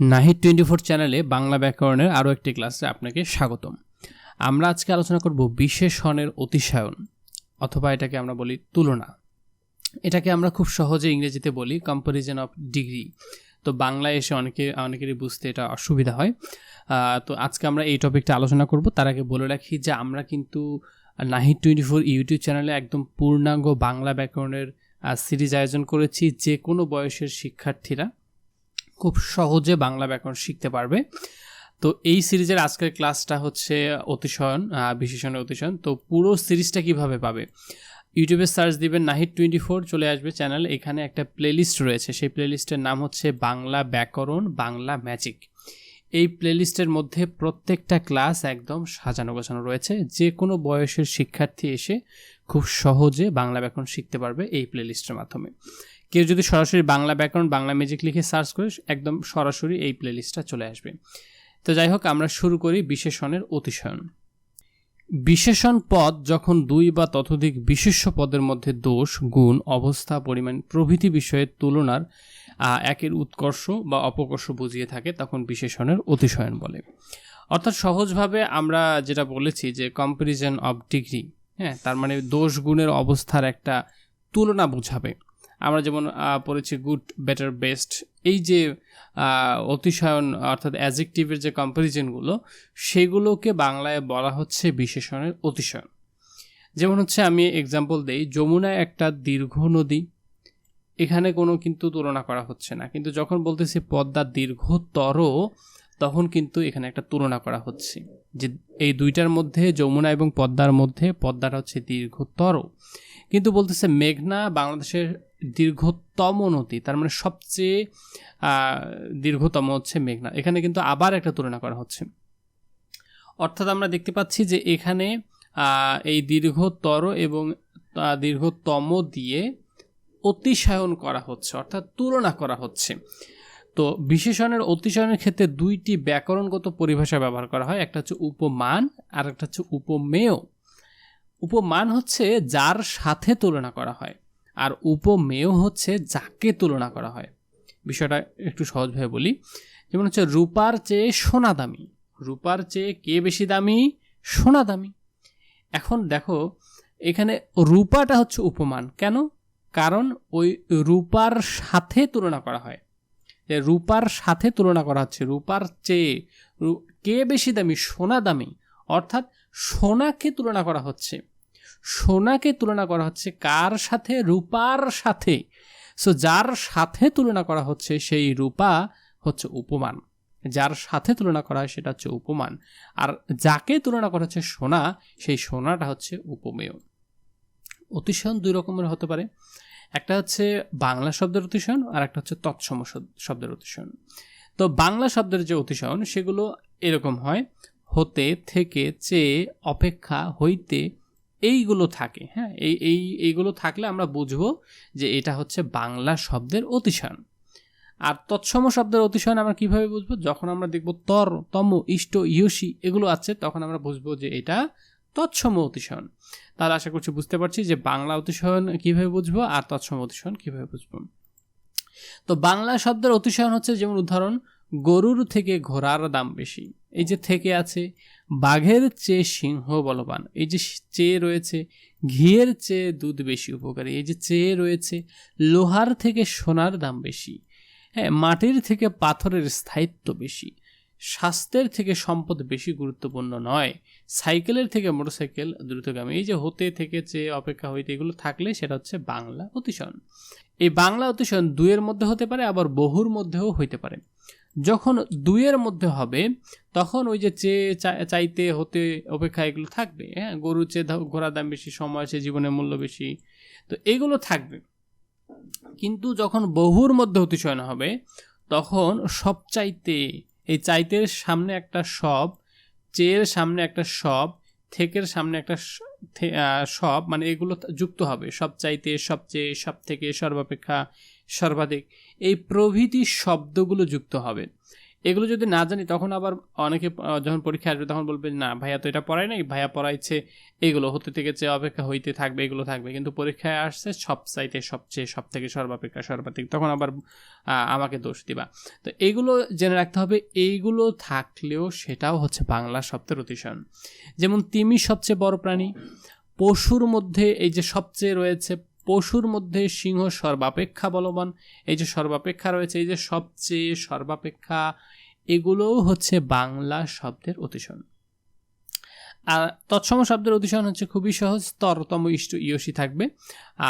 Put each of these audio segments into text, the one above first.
Nahid twenty four চ্যানেলে বাংলা ব্যাকরণের আরও একটি ক্লাসে আপনাকে স্বাগতম। আমরা আজকে আলোচনা করব বিশেষণের অতিশায়ন, অথবা এটাকে আমরা বলি তুলনা। এটাকে আমরা খুব সহজে ইংরেজিতে বলি কম্পারিজন অফ ডিগ্রি তো বাংলায় এসে অনেকে, অনেকেরই বুঝতে এটা অসুবিধা হয়। তো আজকে আমরা এই টপিকটা আলোচনা করব। তার আগে বলে রাখি যে আমরা কিন্তু নাহিদ টোয়েন্টি ফোর ইউটিউব চ্যানেলে একদম পূর্ণাঙ্গ বাংলা ব্যাকরণের সিরিজ আয়োজন করেছি যে কোনো বয়সের শিক্ষার্থীরা। খুব সহজে বাংলা ব্যাকরণ শিখতে পারবে। তো এই সিরিজের আজকের ক্লাসটা হচ্ছে অতিশয়ন আহ, বিশেষণের অতিশয়ন। তো পুরো সিরিজটা কীভাবে পাবে? ইউটিউবে সার্চ দিবেন নাহিদ টোয়েন্টি ফোর চলে আসবে চ্যানেল। এখানে একটা প্লেলিস্ট রয়েছে। সেই প্লেলিস্টের নাম হচ্ছে বাংলা ব্যাকরণ বাংলা ম্যাজিক। এই প্লেলিস্টের মধ্যে প্রত্যেকটা ক্লাস একদম সাজানো গোছানো রয়েছে। যে কোনো বয়সের শিক্ষার্থী এসে খুব সহজে বাংলা ব্যাকরণ শিখতে পারবে এই প্লেলিস্টের মাধ্যমে। কেউ যদি সরাসরি বাংলা ব্যাকরণ, বাংলা ম্যাজিক লিখে সার্চ করে, একদম সরাসরি এই প্লেলিস্টটা চলে আসবে। তো যাই হোক, আমরা শুরু করি বিশেষণের অতিশয়ন। বিশেষণ পদ যখন দুই বা ততোধিক বিশেষ্য পদের মধ্যে দোষ, গুণ, অবস্থা, পরিমাণ, প্রভৃতি বিষয়ের তুলনার একের উৎকর্ষ বা অপকর্ষ বুঝিয়ে থাকে, তখন বিশেষণের অতিশয়ন বলে। অর্থাৎ সহজভাবে আমরা যেটা বলেছি যে কম্পারিজন অফ ডিগ্রি হ্যাঁ তার মানে দোষ, গুণের অবস্থার একটা তুলনা বোঝাবে। আমরা যেমন পড়েছি গুড, বেটার, বেস্ট, এই যে অতিশয়ন অর্থাৎ অ্যাজেকটিভের যে কম্পারিজনগুলো, সেগুলোকে বাংলায় বলা হচ্ছে বিশেষণের অতিশয়ন। যেমন হচ্ছে আমি এক্সাম্পল দেই যমুনা একটা দীর্ঘ নদী, এখানে কোনো কিন্তু তুলনা করা হচ্ছে না। কিন্তু যখন বলতেছি পদ্মা দীর্ঘতর, তখন কিন্তু এখানে একটা তুলনা করা হচ্ছে যে এই দুইটার মধ্যে, যমুনা এবং পদ্মার মধ্যে, পদ্মাটা হচ্ছে দীর্ঘতর। কিন্তু বলতেছে মেঘনা বাংলাদেশের দীর্ঘতম নদী, তার মানে সবচেয়ে দীর্ঘতম হচ্ছে মেঘনা। এখানে কিন্তু আবার একটা তুলনা করা হচ্ছে। অর্থাৎ আমরা দেখতে পাচ্ছি যে এখানে এই দীর্ঘতর এবং দীর্ঘতম দিয়ে অতিশায়ন করা হচ্ছে, অর্থাৎ তুলনা করা হচ্ছে। তো বিশেষণের অতিশয়নের ক্ষেত্রে দুইটি ব্যাকরণগত পরিভাষা ব্যবহার করা হয়, একটা হচ্ছে উপমান আর একটা হচ্ছে উপমেয়। উপমান হচ্ছে যার সাথে তুলনা করা হয়। আর উপমেয় হচ্ছে যাকে তুলনা করা হয়। বিষয়টা একটু সহজভাবে বলি। যেমন হচ্ছে, রূপার চেয়ে সোনা দামি। রূপার চেয়ে কে বেশি দামি? সোনা দামি। এখন দেখো, এখানে রূপাটা হচ্ছে উপমান। কেন? কারণ ওই রূপার সাথে তুলনা করা হয়। যে রূপার সাথে তুলনা করা হচ্ছে, রূপার চেয়ে কে বেশি দামি? সোনা দামি। অর্থাৎ সোনাকে তুলনা করা হচ্ছে। সোনাকে তুলনা করা হচ্ছে কার সাথে? রূপার সাথে। সো যার সাথে তুলনা করা হচ্ছে সেই রূপা হচ্ছে উপমান। যার সাথে তুলনা করা হয় সেটা হচ্ছে উপমান। আর যাকে তুলনা করা হচ্ছে সোনা, সেই সোনাটা হচ্ছে উপমেয়। অতিশয়ন দুই রকমের হতে পারে। একটা হচ্ছে বাংলা শব্দের অতিশয়ন আর একটা হচ্ছে তৎসম শব- শব্দের অতিশয়ন। তো বাংলা শব্দের যে অতিশয়ন, সেগুলো এরকম হয়। হতে, থেকে চেয়ে অপেক্ষা, হইতে এইগুলো থাকে হ্যাঁ? এই এই, এইগুলো থাকলে আমরা বুঝব যে এটা হচ্ছে বাংলা শব্দের অতিশয়ন। আর তৎসম শব্দের অতিশয়ন আমরা কীভাবে বুঝব? যখন আমরা দেখব তর, তম, ইষ্ট, ইয়সি এগুলো আছে, তখন আমরা বুঝব যে এটা তৎসম অতিশয়ন। তাহলে আশা করছি বুঝতে পারছি যে বাংলা অতিশয়ন কীভাবে বুঝব আর তৎসম অতিশয়ন কীভাবে বুঝব। তো বাংলা শব্দের অতিশয়ন হচ্ছে যেমন উদাহরণ গরুর থেকে ঘোড়ার দাম বেশি। এই যে থেকে আছে, বাঘের চেয়ে সিংহ বলবান। এই যে চেয়ে রয়েছে, ঘিয়ের চেয়ে দুধ বেশি উপকারী। এই যে চেয়ে রয়েছে, লোহার থেকে সোনার দাম বেশি। হ্যাঁ মাটির থেকে পাথরের স্থায়িত্ব বেশি। স্বাস্থ্যের থেকে সম্পদ বেশি গুরুত্বপূর্ণ নয়। সাইকেলের থেকে মোটরসাইকেল দ্রুতগামী। এই যে হতে থেকে চেয়ে অপেক্ষা হইতে, এগুলো থাকলে সেটা হচ্ছে বাংলা অতিশয়ন এই বাংলা অতিশয়ন দুয়ের মধ্যে হতে পারে, আবার বহুর মধ্যেও হইতে পারে। যখন দুইয়ের মধ্যে হবে, তখন ওই যে চেয়ে চাইতে, হতে অপেক্ষা এগুলো থাকবে। হ্যাঁ গরু চেয়ে ঘোড়ার দাম বেশি সময় আছে জীবনের মূল্য বেশি। তো এগুলো থাকবে। কিন্তু যখন বহুর মধ্যে অতিশয়ন হবে, তখন সব চাইতে এই চাইতের সামনে একটা সব, চেয়ের সামনে একটা সব, থেকের সামনে একটা সব মানে এগুলো যুক্ত হবে। সব চাইতে সবচেয়ে সব থেকে সর্বাপেক্ষা সর্বাধিক। এই প্রভৃতি শব্দগুলো যুক্ত হবে। এগুলো যদি না জানি, তখন আবার অনেকে যখন পরীক্ষা আসবে, তখন বলবে, না, ভাইয়া তো এটা পড়ায় নাই, ভাইয়া পড়াইছে এগুলো, হতে থেকে যে অপেক্ষা হইতে থাকবে, এগুলো থাকবে। কিন্তু পরীক্ষায় আসছে সব সাইতে সবচেয়ে সব থেকে সর্বাপেক্ষা সর্বাধিক। তখন আবার আমাকে দোষ দিবা। তো এইগুলো জেনে রাখতে হবে, এইগুলো থাকলেও সেটাও হচ্ছে বাংলা শব্দের অতিশয়ন যেমন তিমি সবচেয়ে বড় প্রাণী, পশুর মধ্যে এই যে সবচেয়ে রয়েছে পশুর মধ্যে সিংহ সর্বাপেক্ষা বলবান। এই যে সর্বাপেক্ষা রয়েছে, এই যে সবচেয়ে সর্বাপেক্ষা, এগুলোও হচ্ছে বাংলা শব্দের অতিশয়ন আর তৎসম শব্দের অতিশয়ন হচ্ছে খুবই সহজ, তরতম ইষ্ট ইয়সী থাকবে।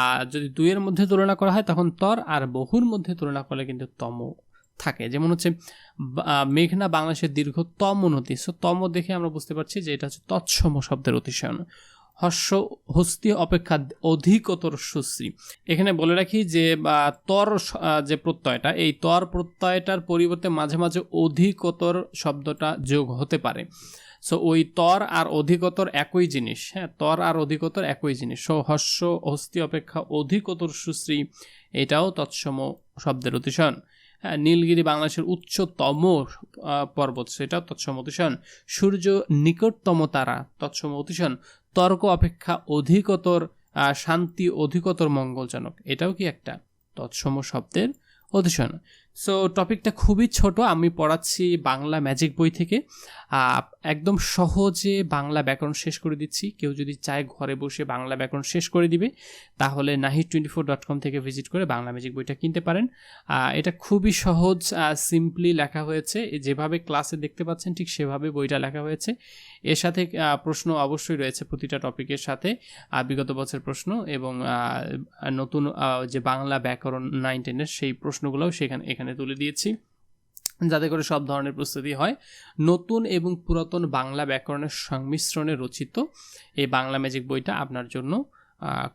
আর যদি দুইয়ের মধ্যে তুলনা করা হয়, তখন তর আর বহুর মধ্যে তুলনা করলে কিন্তু তম থাকে। যেমন হচ্ছে মেঘনা বাংলাদেশের দীর্ঘতম নদী। সো তম দেখে আমরা বুঝতে পারছি যে এটা হচ্ছে তৎসম শব্দের অতিশয়ন হর্ষ হস্তি অপেক্ষা অধিকতর সুশ্রী। এখানে বলে রাখি যে তর যে প্রত্যয়টা, এই তর প্রত্যয়টার পরিবর্তে মাঝে মাঝে অধিকতর শব্দটা যোগ হতে পারে। সো ওই তর আর অধিকতর একই জিনিস হ্যাঁ তর আর অধিকতর একই জিনিস। সো হর্ষ হস্তি অপেক্ষা অধিকতর সুশ্রী, এটাও তৎসম শব্দের অতিশয়ন। হ্যাঁ নীলগিরি বাংলাদেশের উচ্চতম পর্বত, সেটাও তৎসম অতিশয়ন। সূর্য নিকটতম তারা, তৎসম অতিশয়ন। তর্ক অপেক্ষা অধিকতর শান্তি অধিকতর মঙ্গলজনক। এটাও কি একটা তৎসম শব্দের অতিশয়ন সো টপিকটা খুবই ছোট, আমি পড়াচ্ছি বাংলা ম্যাজিক বই থেকে। একদম সহজে বাংলা ব্যাকরণ শেষ করে দিচ্ছি। কেউ যদি চায় ঘরে বসে বাংলা ব্যাকরণ শেষ করে দিবে, তাহলে নাহি টোয়েন্টি ফোর ডট কম থেকে ভিজিট করে বাংলা ম্যাজিক বইটা কিনতে পারেন। এটা খুবই সহজ সিম্পলি লেখা হয়েছে। যেভাবে ক্লাসে দেখতে পাচ্ছেন ঠিক সেভাবে বইটা লেখা হয়েছে। এর সাথে প্রশ্ন অবশ্যই রয়েছে প্রতিটা টপিকের সাথে। বিগত বছর প্রশ্ন এবং নতুন যে বাংলা ব্যাকরণ নাইন টেনের সেই প্রশ্নগুলোও সেখানে, এখানে তুলে দিয়েছি। যাতে করে সব ধরনের প্রস্তুতি হয়। নতুন এবং পুরাতন বাংলা ব্যাকরণের সংমিশ্রণে রচিত এই বাংলা ম্যাজিক বইটা আপনার জন্য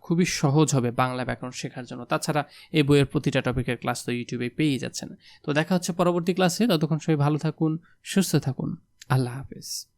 খুবই সহজ হবে বাংলা ব্যাকরণ শেখার জন্য। তাছাড়া এই বইয়ের প্রতিটা টপিকের ক্লাস তো ইউটিউবে পেয়েই যাচ্ছেন। তো দেখা হচ্ছে পরবর্তী ক্লাসে। ততক্ষণ সবাই ভালো থাকুন, সুস্থ থাকুন। আল্লাহ হাফেজ।